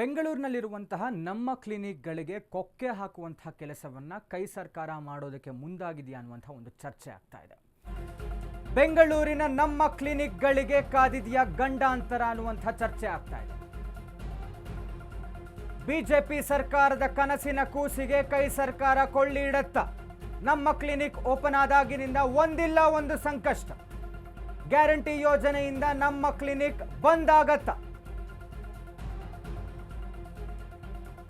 ಬೆಂಗಳೂರಿನಲ್ಲಿರುವಂತಹ ನಮ್ಮ ಕ್ಲಿನಿಕ್ಗಳಿಗೆ ಕೊಕ್ಕೆ ಹಾಕುವಂತಹ ಕೆಲಸವನ್ನ ಕೈ ಸರ್ಕಾರ ಮಾಡೋದಕ್ಕೆ ಮುಂದಾಗಿದೆಯಾ ಅನ್ನುವಂತಹ ಒಂದು ಚರ್ಚೆ ಆಗ್ತಾ ಇದೆ. ಬೆಂಗಳೂರಿನ ನಮ್ಮ ಕ್ಲಿನಿಕ್ಗಳಿಗೆ ಕಾದಿದೆಯಾ ಗಂಡಾಂತರ ಅನ್ನುವಂತಹ ಚರ್ಚೆ ಆಗ್ತಾ ಇದೆ. ಬಿಜೆಪಿ ಸರ್ಕಾರದ ಕನಸಿನ ಕೂಸಿಗೆ ಕೈ ಸರ್ಕಾರ ಕೊಳ್ಳಿ ಇಡತ್ತ. ನಮ್ಮ ಕ್ಲಿನಿಕ್ ಓಪನ್ ಆದಾಗಿನಿಂದ ಒಂದಿಲ್ಲ ಒಂದು ಸಂಕಷ್ಟ. ಗ್ಯಾರಂಟಿ ಯೋಜನೆಯಿಂದ ನಮ್ಮ ಕ್ಲಿನಿಕ್ ಬಂದ್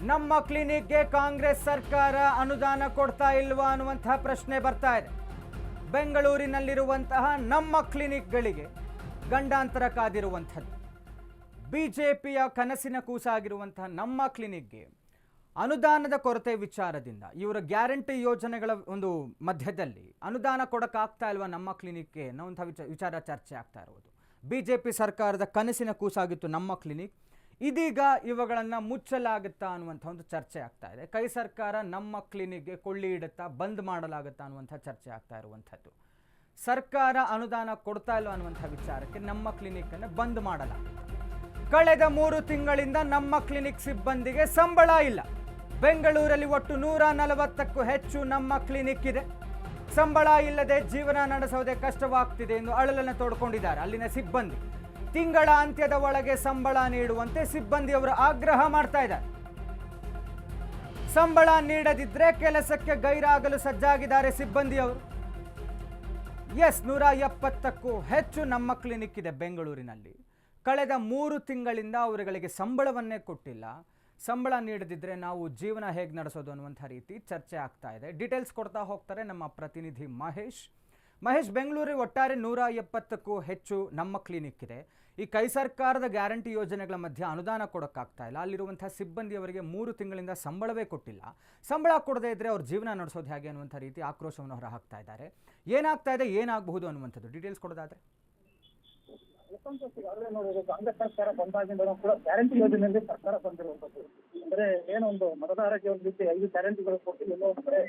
ನಮ್ಮ ಕ್ಲಿನಿಕ್ಗೆ ಕಾಂಗ್ರೆಸ್ ಸರ್ಕಾರ ಅನುದಾನ ಕೊಡ್ತಾ ಇಲ್ವಾ ಅನ್ನುವಂತಹ ಪ್ರಶ್ನೆ ಬರ್ತಾ ಇದೆ. ಬೆಂಗಳೂರಿನಲ್ಲಿರುವಂತಹ ನಮ್ಮ ಕ್ಲಿನಿಕ್ಗಳಿಗೆ ಗಂಡಾಂತರ ಕಾದಿರುವಂಥದ್ದು. ಬಿ ಜೆ ಪಿಯ ಕನಸಿನ ಕೂಸಾಗಿರುವಂತಹ ನಮ್ಮ ಕ್ಲಿನಿಕ್ಗೆ ಅನುದಾನದ ಕೊರತೆ ವಿಚಾರದಿಂದ ಇವರ ಗ್ಯಾರಂಟಿ ಯೋಜನೆಗಳ ಒಂದು ಮಧ್ಯದಲ್ಲಿ ಅನುದಾನ ಕೊಡೋಕ್ಕಾಗ್ತಾ ಇಲ್ವಾ ನಮ್ಮ ಕ್ಲಿನಿಕ್ಗೆ ಅನ್ನೋಂಥ ವಿಚ ವಿಚಾರ ಚರ್ಚೆ ಆಗ್ತಾ ಇರುವುದು. ಬಿಜೆಪಿ ಸರ್ಕಾರದ ಕನಸಿನ ಕೂಸಾಗಿತ್ತು ನಮ್ಮ ಕ್ಲಿನಿಕ್. ಇದೀಗ ಇವುಗಳನ್ನು ಮುಚ್ಚಲಾಗುತ್ತಾ ಅನ್ನುವಂಥ ಒಂದು ಚರ್ಚೆ ಆಗ್ತಾ ಇದೆ. ಕೈ ಸರ್ಕಾರ ನಮ್ಮ ಕ್ಲಿನಿಕ್ಗೆ ಕೊಳ್ಳಿ ಇಡುತ್ತಾ ಬಂದ್ ಮಾಡಲಾಗುತ್ತಾ ಅನ್ನುವಂಥ ಚರ್ಚೆ ಆಗ್ತಾ ಇರುವಂಥದ್ದು. ಸರ್ಕಾರ ಅನುದಾನ ಕೊಡ್ತಾ ಇಲ್ಲ ಅನ್ನುವಂಥ ವಿಚಾರಕ್ಕೆ ನಮ್ಮ ಕ್ಲಿನಿಕ್ಕನ್ನು ಬಂದ್ ಮಾಡಲಾಗುತ್ತೆ ಕಳೆದ ಮೂರು ತಿಂಗಳಿಂದ ನಮ್ಮ ಕ್ಲಿನಿಕ್ ಸಿಬ್ಬಂದಿಗೆ ಸಂಬಳ ಇಲ್ಲ. ಬೆಂಗಳೂರಲ್ಲಿ ಒಟ್ಟು ನೂರ ನಲವತ್ತಕ್ಕೂ ಹೆಚ್ಚು ನಮ್ಮ ಕ್ಲಿನಿಕ್ ಇದೆ. ಸಂಬಳ ಇಲ್ಲದೆ ಜೀವನ ನಡೆಸೋದೇ ಕಷ್ಟವಾಗ್ತಿದೆ ಎಂದು ಅಳಲನ್ನು ತೋಡ್ಕೊಂಡಿದ್ದಾರೆ ಅಲ್ಲಿನ ಸಿಬ್ಬಂದಿ. ತಿಂಗಳ ಅಂತ್ಯದ ಒಳಗೆ ಸಂಬಳ ನೀಡುವಂತೆ ಸಿಬ್ಬಂದಿಯವರು ಆಗ್ರಹ ಮಾಡ್ತಾ ಇದ್ದಾರೆ. ಸಂಬಳ ನೀಡದಿದ್ರೆ ಕೆಲಸಕ್ಕೆ ಗೈರಾಗಲು ಸಜ್ಜಾಗಿದ್ದಾರೆ ಸಿಬ್ಬಂದಿಯವರು. ಎಸ್, ನೂರ ಎಪ್ಪತ್ತಕ್ಕೂ ಹೆಚ್ಚು ನಮ್ಮ ಕ್ಲಿನಿಕ್ ಇದೆ ಬೆಂಗಳೂರಿನಲ್ಲಿ. ಕಳೆದ ಮೂರು ತಿಂಗಳಿಂದ ಅವರುಗಳಿಗೆ ಸಂಬಳವನ್ನೇ ಕೊಟ್ಟಿಲ್ಲ. ಸಂಬಳ ನೀಡದಿದ್ದರೆ ನಾವು ಜೀವನ ಹೇಗೆ ನಡೆಸೋದು ಅನ್ನುವಂಥ ರೀತಿ ಚರ್ಚೆ ಆಗ್ತಾ ಇದೆ. ಡೀಟೇಲ್ಸ್ ಕೊಡ್ತಾ ಹೋಗ್ತಾರೆ ನಮ್ಮ ಪ್ರತಿನಿಧಿ ಮಹೇಶ್. ಮಹೇಶ್, ಬೆಂಗಳೂರಿಗೆ ಒಟ್ಟಾರೆ ನೂರ ಎಪ್ಪತ್ತಕ್ಕೂ ಹೆಚ್ಚು ನಮ್ಮ ಕ್ಲಿನಿಕ್ ಇದೆ. ಈ ಕೈ ಸರ್ಕಾರದ ಗ್ಯಾರಂಟಿ ಯೋಜನೆಗಳ ಮಧ್ಯೆ ಅನುದಾನ ಕೊಡೋಕ್ಕಾಗ್ತಾ ಇಲ್ಲ. ಅಲ್ಲಿರುವಂಥ ಸಿಬ್ಬಂದಿಯವರಿಗೆ ಮೂರು ತಿಂಗಳಿಂದ ಸಂಬಳವೇ ಕೊಟ್ಟಿಲ್ಲ. ಸಂಬಳ ಕೊಡದೇ ಇದ್ದರೆ ಅವ್ರ ಜೀವನ ನಡೆಸೋದು ಹೇಗೆ ಅನ್ನುವಂಥ ರೀತಿ ಆಕ್ರೋಶವನ್ನು ಹೊರಹಾಕ್ತಾ ಇದ್ದಾರೆ. ಏನಾಗ್ತಾ ಇದೆ, ಏನಾಗಬಹುದು ಅನ್ನುವಂಥದ್ದು ಡೀಟೇಲ್ಸ್ ಕೊಡೋದಾದ್ರೆ? ಸರ್ಕಾರ ಬಂದಾಗಿಂದ ಕೂಡ ಗ್ಯಾರಂಟಿ ಯೋಜನೆಯಲ್ಲಿ ಸರ್ಕಾರ ಬಂದಿರುವಂತದ್ದು ಅಂದ್ರೆ ಏನೊಂದು ಮತದಾರರಿಗೆ ಒಂದು ರೀತಿ ಐದು ಗ್ಯಾರಂಟಿಗಳು ಕೊಟ್ಟು ಎಲ್ಲೋ ಒಂದ್ ಕಡೆ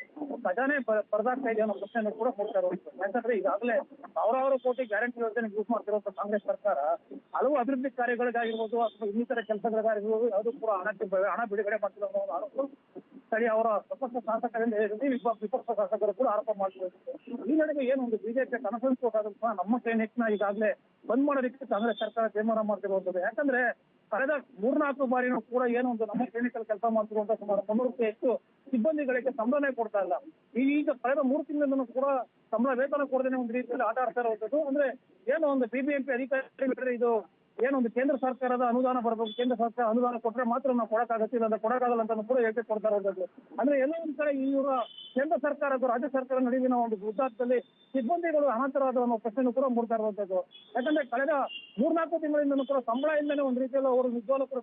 ಖಜಾನೆ ಪರದಾಗ್ತಾ ಇದೆ ಅನ್ನೋ ಪ್ರಶ್ನೆಯನ್ನು ಕೂಡ ಕೊಡ್ತಾ ಇರುವಂತದ್ದು ಯಾಕಂದ್ರೆ ಈಗಾಗಲೇ ಸಾವಿರಾರು ಕೋಟಿ ಗ್ಯಾರಂಟಿ ಯೋಜನೆ ಯೂಸ್ ಮಾಡ್ತಿರುವಂತ ಕಾಂಗ್ರೆಸ್ ಸರ್ಕಾರ ಹಲವು ಅಭಿವೃದ್ಧಿ ಕಾರ್ಯಗಳಿಗಾಗಿರ್ಬೋದು ಅಥವಾ ಇನ್ನಿತರ ಕೆಲಸಗಳಿಗಾಗಿರ್ಬೋದು ಯಾವುದು ಕೂಡ ಹಣಕ್ಕೆ ಹಣ ಬಿಡುಗಡೆ ಮಾಡ್ತಿಲ್ಲ ಅನ್ನೋ ಒಂದು ಆರೋಪ ಸರಿ ಅವರ ಸ್ವಪಕ್ಷ ಶಾಸಕರಿಂದ ವಿಪಕ್ಷ ಶಾಸಕರು ಕೂಡ ಆರೋಪ ಮಾಡ್ತಿದ್ದಾರೆ ಈ ನಡುವೆ ಏನು ಒಂದು ಬಿಜೆಪಿ ಕನಸನ್ಸ್ ನಮ್ಮ ಸೈನಿಕನ ಈಗಾಗಲೇ ಬಂದ್ ಮಾಡೋದಕ್ಕೆ ಕಾಂಗ್ರೆಸ್ ಸರ್ಕಾರ ತೀರ್ಮಾನ ಮಾಡ್ತಿರುವಂತದ್ದು ಯಾಕಂದ್ರೆ ಕಳೆದ ಮೂರ್ನಾಲ್ಕು ಬಾರಿನೂ ಕೂಡ ಏನು ಒಂದು ನಮ್ಮ ಕ್ಲಿನಿಕಲ್ ಕೆಲಸ ಮಾಡ್ತಿರುವಂತ ಸುಮಾರು ಮುನ್ನೂರಕ್ಕೂ ಹೆಚ್ಚು ಸಿಬ್ಬಂದಿಗಳಿಗೆ ಸಂಬಳನೇ ಕೊಡ್ತಾ ಇಲ್ಲ. ಈಗ ಕಳೆದ ಮೂರು ತಿಂಗಳಿಂದ ಕೂಡ ಸಂಬಳ ವೇತನ ಕೊಡದೇನೆ ಒಂದು ರೀತಿಯಲ್ಲಿ ಆಟ ಆಡ್ತಾ ಇರುವಂತದ್ದು ಅಂದ್ರೆ ಏನು ಒಂದು ಬಿಬಿಎಂಪಿ ಅಧಿಕಾರಿ ಇದು ಏನೊಂದು ಕೇಂದ್ರ ಸರ್ಕಾರದ ಅನುದಾನ ಬರಬೇಕು ಕೇಂದ್ರ ಸರ್ಕಾರ ಅನುದಾನ ಕೊಟ್ರೆ ಮಾತ್ರ ನಾವು ಕೊಡಕ್ಕಾಗತ್ತೆ ಇಲ್ಲ ಕೊಡಕ್ಕಾಗಲ್ಲ ಅಂತ ಕೂಡ ಹೇಳಿಕೆ ಕೊಡ್ತಾರೆ ಅಂದ್ರೆ ಎಲ್ಲ ಒಂದ್ ಕಡೆ ಇವರ ಕೇಂದ್ರ ಸರ್ಕಾರ ರಾಜ್ಯ ಸರ್ಕಾರ ನಡುವಿನ ಒಂದು ಗುದ್ದಾಟದಲ್ಲಿ ಸಿಬ್ಬಂದಿಗಳು ಅನಂತರಾದ ಅನ್ನೋ ಪ್ರಶ್ನೆ ಕೂಡ ಮೂಡ್ತಾ ಇರುವಂತದ್ದು ಯಾಕಂದ್ರೆ ಕಳೆದ ಮೂರ್ನಾಲ್ಕು ತಿಂಗಳಿಂದ ಕೂಡ ಸಂಬಳ ಇಲ್ಲದೆ ಒಂದ್ ರೀತಿಯಲ್ಲಿ ಅವರು ನಿಜವಾಗ್ಲೂ ಕೂಡ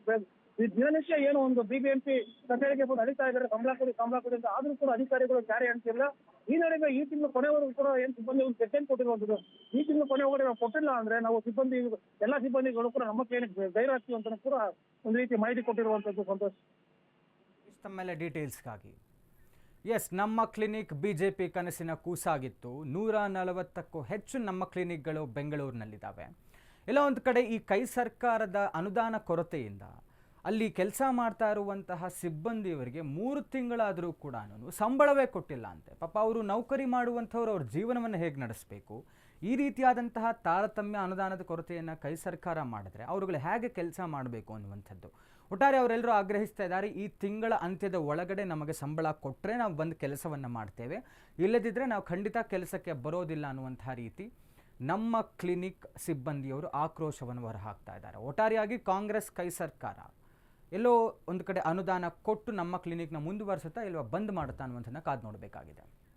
ಈ ದಿನನಿತ್ಯ ಏನು ಒಂದು ಬಿಬಿಎಂಪಿ ಕಚೇರಿಗೆ ಕೂಡ ಅಳಿತಾ ಇದ್ದಾರೆ. ಸಂಬಳ ಕೊಡಿ ಕೊಡಿ ಅಂತ. ಆದ್ರೂ ಕೂಡ ಅಧಿಕಾರಿಗಳು ಜಾರಿ ಅಂತಿಲ್ಲ ಈ ನಡುವೆ ಈ ತಿಂಗಳು ಕೊನೆವರೆಗೂ ಕೂಡ ಏನ್ ಸಿಬ್ಬಂದಿ ಒಂದು ಚೆಕ್ ಕೊಟ್ಟಿರುವಂತದ್ದು ಈ ತಿಂಗಳು ಕೊನೆವರೆಗೆ ನಾವು ಕೊಟ್ಟಿಲ್ಲ ಅಂದ್ರೆ ನಾವು ಸಿಬ್ಬಂದಿ, ಎಲ್ಲಾ ಸಿಬ್ಬಂದಿಗಳು ಕೂಡ ನಮ್ಮ ಕ್ಲಿನಿಕ್ ಗೈರಾಗ್ತೀವಿ ಅಂತ ಕೂಡ ಒಂದು ರೀತಿ ಮಾಹಿತಿ ಕೊಟ್ಟಿರುವಂತದ್ದು ಸಂತೋಷ್. ಮೇಲೆ ಡೀಟೇಲ್ಸ್ಗಾಗಿ ಎಸ್ ನಮ್ಮ ಕ್ಲಿನಿಕ್ ಬಿ ಜೆ ಪಿ ಕನಸಿನ ಕೂಸಾಗಿತ್ತು. ನೂರ ನಲವತ್ತಕ್ಕೂ ಹೆಚ್ಚು ನಮ್ಮ ಕ್ಲಿನಿಕ್ಗಳು ಬೆಂಗಳೂರಿನಲ್ಲಿದ್ದಾವೆ. ಎಲ್ಲ ಒಂದು ಕಡೆ ಈ ಕೈ ಸರ್ಕಾರದ ಅನುದಾನ ಕೊರತೆಯಿಂದ ಅಲ್ಲಿ ಕೆಲಸ ಮಾಡ್ತಾ ಇರುವಂತಹ ಸಿಬ್ಬಂದಿಯವರಿಗೆ ಮೂರು ತಿಂಗಳಾದರೂ ಕೂಡ ಸಂಬಳವೇ ಕೊಟ್ಟಿಲ್ಲ ಅಂತೆ. ಪಾಪ ಅವರು ನೌಕರಿ ಮಾಡುವಂಥವ್ರು ಅವ್ರ ಜೀವನವನ್ನು ಹೇಗೆ ನಡೆಸಬೇಕು? ಈ ರೀತಿಯಾದಂತಹ ತಾರತಮ್ಯ ಅನುದಾನದ ಕೊರತೆಯನ್ನು ಕೈ ಸರ್ಕಾರ ಮಾಡಿದ್ರೆ ಅವರುಗಳು ಹೇಗೆ ಕೆಲಸ ಮಾಡಬೇಕು ಅನ್ನುವಂಥದ್ದು. ಒಟ್ಟಾರೆ ಅವರೆಲ್ಲರೂ ಆಗ್ರಹಿಸ್ತಾ ಇದ್ದಾರೆ, ಈ ತಿಂಗಳ ಅಂತ್ಯದ ಒಳಗಡೆ ನಮಗೆ ಸಂಬಳ ಕೊಟ್ಟರೆ ನಾವು ಬಂದು ಕೆಲಸವನ್ನು ಮಾಡ್ತೇವೆ. ಇಲ್ಲದಿದ್ದರೆ ನಾವು ಖಂಡಿತ ಕೆಲಸಕ್ಕೆ ಬರೋದಿಲ್ಲ ಅನ್ನುವಂಥ ರೀತಿ ನಮ್ಮ ಕ್ಲಿನಿಕ್ ಸಿಬ್ಬಂದಿಯವರು ಆಕ್ರೋಶವನ್ನು ಹೊರಹಾಕ್ತಾ ಇದ್ದಾರೆ. ಒಟ್ಟಾರೆಯಾಗಿ ಕಾಂಗ್ರೆಸ್ ಕೈ ಸರ್ಕಾರ ಎಲ್ಲೋ ಒಂದು ಕಡೆ ಅನುದಾನ ಕೊಟ್ಟು ನಮ್ಮ ಕ್ಲಿನಿಕ್ನ ಮುಂದುವರಿಸುತ್ತಾ ಇಲ್ವಾ ಬಂದ್ ಮಾಡುತ್ತಾ ಅನ್ನುವಂಥದ್ದನ್ನ ಕಾದು ನೋಡಬೇಕಾಗಿದೆ.